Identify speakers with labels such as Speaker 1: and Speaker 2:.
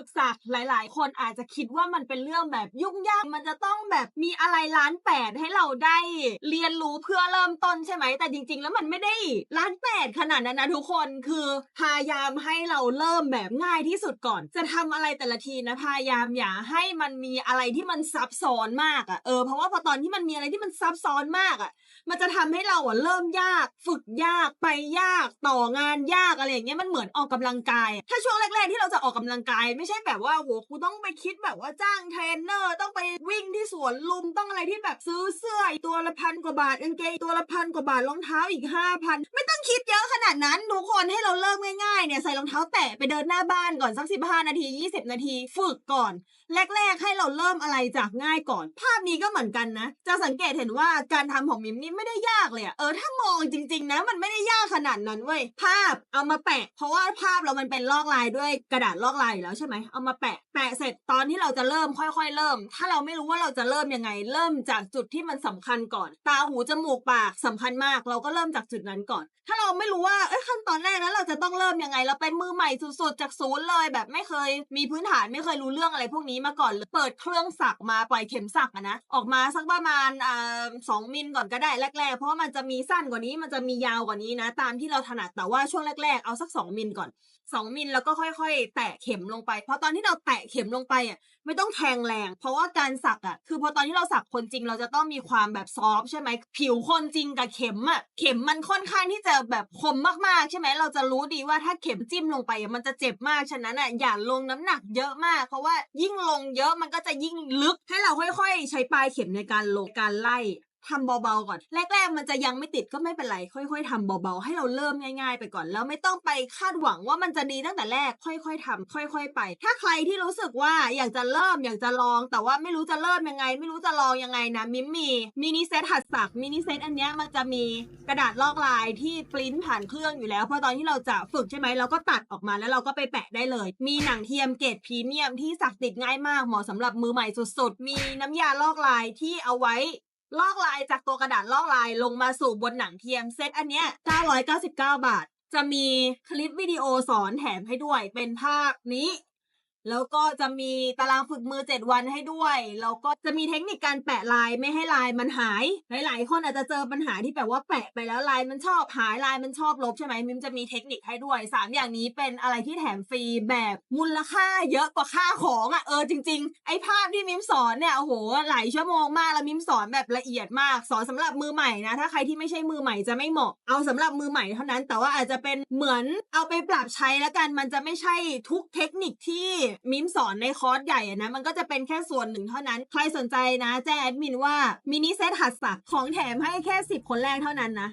Speaker 1: ึกสักหลาย ๆ คนอาจจะคิดว่ามันเป็นเรื่องแบบยุ่งยาก มันจะต้องแบบมีอะไรล้านแปดให้เราได้เรียนรู้เพื่อเริ่มต้นใช่ไหม แต่จริง ๆ แล้วมันไม่ได้ล้านแปดขนาดนั้นนะทุกคนคือพยายามให้เราเริ่มแบบง่ายที่สุดก่อน จะทำอะไรแต่ละทีนะพยายามอย่าให้มันมีอะไรที่มันซับซ้อนมากอะ่ะเออเพราะว่าพอตอนที่มันมีอะไรที่มันซับซ้อนมากอะมันจะทำให้เราอะเริ่มยาก ฝึกยากไปยากต่องานยากอะไรอย่างเงี้ยมันเหมือนออกกำลังกาย ถ้าช่วงแรก ๆ ที่เราจะออกกำลังกายไม่ใช่แบบว่าโหกูต้องไปคิดแบบว่าจ้างเทรนเนอร์ ต้องไปวิ่งที่สวนลุมต้องอะไรที่แบบซื้อเสื้อตัวละพันกว่าบาทกางเกงตัวละพันกว่าบาทรองเท้าอีกห้าพันไม่ต้องคิดเยอะขนาดนั้นทุกคนให้เราเริ่มง่ายๆเนี่ยใส่รองเท้าแตะไปเดินหน้าบ้านก่อนสักสิบห้านาทียี่สิบนาทีฝึกก่อน แรกๆให้เราเริ่มอะไรจากง่ายก่อน ภาพนี้ก็เหมือนกันนะ จะสังเกตเห็นว่าการทำของมิมนี่ไม่ได้ยากเลยอเออถ้ามองจริง ๆ นะ มันไม่ได้ยากขนาดนั้นเว้ยภาพเอามาแปะ เพราะว่าภาพเรามันเป็นลอกลายด้วยกระดาษลอกลายอยู่แล้วใช่ไหมเอามาแปะแปะเสร็จตอนที่เราจะเริ่มค่อยๆ เริ่ม ถ้าเราไม่รู้ว่าเราจะเริ่มยังไง เริ่มจากจุดที่มันสำคัญก่อน ตาหูจมูกปากสำคัญมาก เราก็เริ่มจากจุดนั้นก่อน ถ้าเราไม่รู้ว่าเอ้ยขั้นตอนแรกนั้นเราจะต้องเริ่มยังไง เราเป็นมือใหม่สุดๆจากศูนย์เลยแบบไม่เคย มีพื้นฐานไม่เคยรู้เรื่องอะไรพวกนี้มาก่อนเลยเปิดเครื่องสักมาปล่อยเข็มสักนะออกมาสักประมาณอ่าสองมิลก่อนก็ได้แรกๆ เพราะมันจะมีสั้นกว่านี้มันจะมียาวกว่านี้นะ ตามที่เราถนัดแต่ว่าช่วงแรกๆเอาสักสองมิลก่อนสองมิลแล้วก็ค่อยๆ แตะเข็มลงไปพราะตอนที่เราแตะเข็มลงไปอะไม่ต้องแทงแรง เพราะว่าการสักอะคือพอตอนที่เราสักคนจริง เราจะต้องมีความแบบซอฟใช่ไหมผิวคนจริงกับเข็มอะเข็มมันค่อนข้างที่จะแบบคมมากๆใช่ไหมเราจะรู้ดีว่าถ้าเข็มจิ้มลงไปอะมันจะเจ็บมากฉะนั้นอะอย่าลงน้ำหนักเยอะมาก เพราะว่ายิ่งลงเยอะมันก็จะยิ่งลึกให้เราค่อยๆ ใช้ปลายเข็มในการลงการไล่ ทำเบาๆก่อน แรกๆมันจะยังไม่ติดก็ไม่เป็นไร ค่อย ๆทำเบาๆ ให้เราเริ่มง่าย ๆ ไปก่อน แล้วไม่ต้องไปคาดหวังว่ามันจะดีตั้งแต่แรก ค่อย ๆทำค่อย ๆ ไป ถ้าใครที่รู้สึกว่าอยากจะเริ่มอยากจะลอง แต่ว่าไม่รู้จะเริ่มยังไง ไม่รู้จะลองยังไงนะมิมมีมินิเซตหัดสักมินิเซตอันเนี้ยมันจะมีกระดาษลอกลายที่ปริ้นผ่านเครื่องอยู่แล้วเพราะตอนที่เราจะฝึกใช่ไหมเราก็ตัดออกมาแล้วเราก็ไปแปะได้เลย มีหนังเทียมเกรดพรีเมียมที่สักติดง่ายมากเหมาะสำหรับมือใหม่สุดๆ มีน้ำยาลอกลายที่เอาไว้ ลอกลายจากตัวกระดาษลอกลายลงมาสู่บนหนังเทียมเซตอันเนี้ย999 บาท จะมีคลิปวิดีโอสอนแถมให้ด้วยเป็นภาพนี้ แล้วก็จะมีตารางฝึกมือ 7 วันให้ด้วย แล้วก็จะมีเทคนิคการแปะลายไม่ให้ลายมันหาย หลายๆ คนอาจจะเจอปัญหาที่แบบว่าแปะไปแล้วลายมันชอบหายลายมันชอบลบใช่ไหมมิมจะมีเทคนิคให้ด้วย 3 อย่างนี้เป็นอะไรที่แถมฟรีแบบมูลค่าเยอะกว่าค่าของอะ่ะเออจริง ๆ ไอ้ภาพที่มิมสอนเนี่ยโอ้โหหลายชั่วโมงมากแล้วมิมสอนแบบละเอียดมาก สอนสำหรับมือใหม่นะ ถ้าใครที่ไม่ใช่มือใหม่จะไม่เหมาะเอาสำหรับมือใหม่เท่านั้น แต่ว่าอาจจะเป็นเหมือนเอาไปปรับใช้แล้วกันมันจะไม่ใช่ทุกเทคนิคที่มิมสอนในคอร์สใหญ่อะนะ มันก็จะเป็นแค่ส่วนหนึ่งเท่านั้น ใครสนใจนะ แจ้งแอดมินว่ามินิเซตหัดสักของแถมให้แค่ 10 คนแรกเท่านั้นนะ